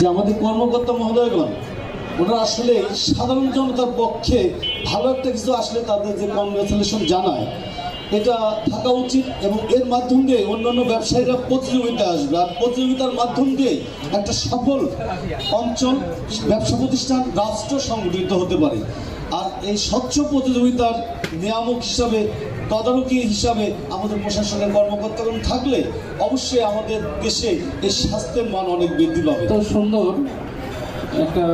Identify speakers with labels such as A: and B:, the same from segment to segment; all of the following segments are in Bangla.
A: কর্মকর্তা মহোদয়গণ, ওনারা আসলে সাধারণ জনতার পক্ষে ভালো একটা কিছু আসলে তাদের যে কংগ্রেচুলেশন জানায়, এটা থাকা উচিত এবং এর মাধ্যম দিয়ে অন্যান্য ব্যবসায়ীরা প্রতিযোগিতা আসবে। আর প্রতিযোগিতার মাধ্যম দিয়ে একটা সফল অঞ্চল, ব্যবসা প্রতিষ্ঠান, রাষ্ট্র সংগঠিত হতে পারে। আর এই স্বচ্ছ প্রতিযোগিতার নিয়ামক হিসাবে তদারকি হিসাবে আমাদের প্রশাসনের কর্মকর্তাগণ থাকলে অবশ্যই আমাদের দেশে এই স্বাস্থ্যের মান অনেক বৃদ্ধি পাবে।
B: তো সুন্দর একটা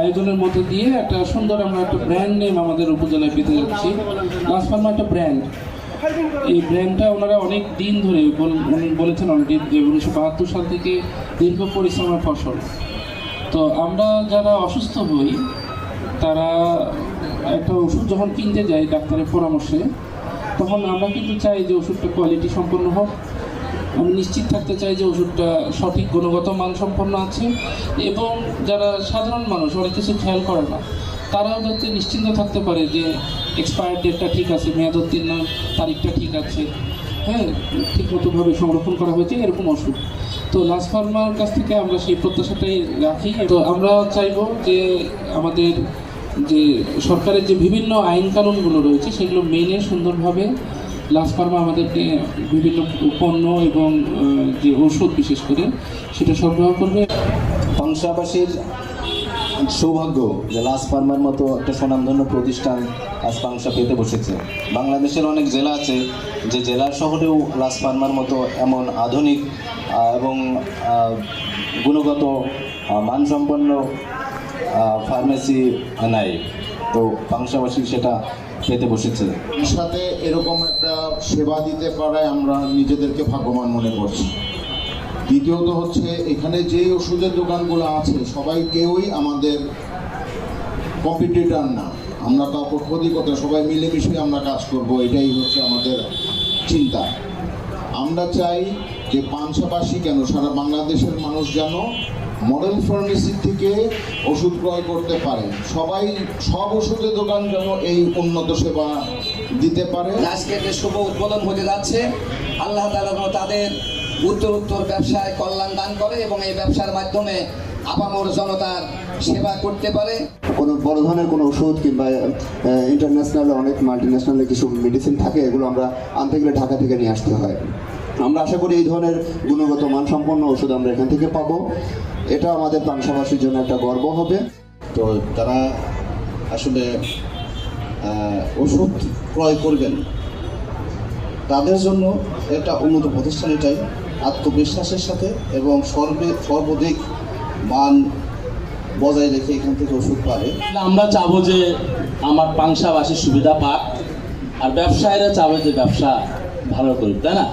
B: আয়োজনের মধ্যে দিয়ে একটা সুন্দর আমরা একটা ব্র্যান্ড নেম আমাদের উপজেলায় পেতে যাচ্ছি। লাসফার্মা একটা ব্র্যান্ড এই ব্র্যান্ডটা ওনারা অনেক দিন ধরে বলেছেন অলরেডি যে উনিশশো বাহাত্তর সাল থেকে দীর্ঘ পরিশ্রমের ফসল। তো আমরা যারা অসুস্থ হই, তারা একটা ওষুধ যখন কিনতে যাই ডাক্তারের পরামর্শে তখন আমরা কিন্তু চাই যে ওষুধটা কোয়ালিটি সম্পন্ন হোক। আমি নিশ্চিত থাকতে চাই যে ওষুধটা সঠিক গুণগত মান সম্পন্ন আছে এবং যারা সাধারণ মানুষ, অনেক কিছু খেয়াল করে না, তারাও যাতে নিশ্চিন্ত থাকতে পারে যে এক্সপায়ার ডেটটা ঠিক আছে, মেয়াদোত্তীর্ণ তারিখটা ঠিক আছে। হ্যাঁ ঠিক মতোভাবে সংরক্ষণ করা হয়েছে, এরকম ওষুধ। তো লাস্ট ফার্মার কাছ থেকে আমরা সেই প্রত্যাশাটাই রাখি। তো আমরা চাইব যে আমাদের যে সরকারের যে বিভিন্ন আইন কানুনগুলো রয়েছে, সেগুলো মেনে সুন্দরভাবে লাস্ট ফার্মা আমাদেরকে বিভিন্ন পণ্য এবং যে ওষুধ বিশেষ করে, সেটা সরবরাহ করবে।
C: পাংশাবাসীর সৌভাগ্য যে লাস ফার্মার মতো একটা স্বনামধন্য প্রতিষ্ঠান আজ পাংশা পেতে বসেছে। বাংলাদেশের অনেক জেলা আছে যে জেলার শহরেও লাস ফার্মার মতো এমন আধুনিক এবং গুণগত মানসম্পন্ন ফার্মেসি নাই। তো পাংশাবাসী সেটা পেতে বসেছে।
D: সাথে এরকম একটা সেবা দিতে পারায় আমরা নিজেদেরকে ভাগ্যবান মনে করছি। দ্বিতীয়ত হচ্ছে, এখানে যে ওষুধের দোকানগুলো আছে, সবাই কেউই আমাদের কম্পিটিটর না। আমরা কাউকে ক্ষতি করতে সবাই মিলেমিশে আমরা কাজ করব, এটাই হচ্ছে আমাদের চিন্তা। আমরা চাই যে পাঞ্চাপাশি কেন, সারা বাংলাদেশের মানুষ যেন মডেল ফার্মেসি থেকে ওষুধ ক্রয় করতে পারে সবাই সব ওষুধের দোকান যেন এই উন্নত সেবা দিতে পারে।
E: আজকে যে শুভ উদ্বোধন হতে যাচ্ছে। আল্লাহ তালা যেন তাদের উত্তর উত্তর ব্যবসায় কল্যাণ দান করে এবং এই ব্যবসার মাধ্যমে আপামর জনতার সেবা করতে পারে।
F: কোনো বড় ধরনের কোনো ওষুধ কিংবা ইন্টারন্যাশনাল অনেক মাল্টি ন্যাশনাল কিছু মেডিসিন থাকে এগুলো আমরা আনতে গেলে ঢাকা থেকে নিয়ে আসতে হয়। আমরা আশা করি এই ধরনের গুণগত মানসম্পন্ন ওষুধ আমরা এখান থেকে পাবো। এটা আমাদের পাংশাবাসীর জন্য একটা গর্ব হবে।
G: তো তারা আসলে ওষুধ ক্রয় করবেন। তাদের জন্য একটা উন্নত প্রতিষ্ঠান এটাই। আত্মবিশ্বাসের সাথে এবং সর্বে সর্বাধিক মান বজায় রেখে এখান থেকে ওষুধ পাবে।
H: আমরা চাবো যে আমার পাংশাবাসী সুবিধা পাক আর ব্যবসায়ীরা চাবে যে ব্যবসা ভালো করুক তাই না?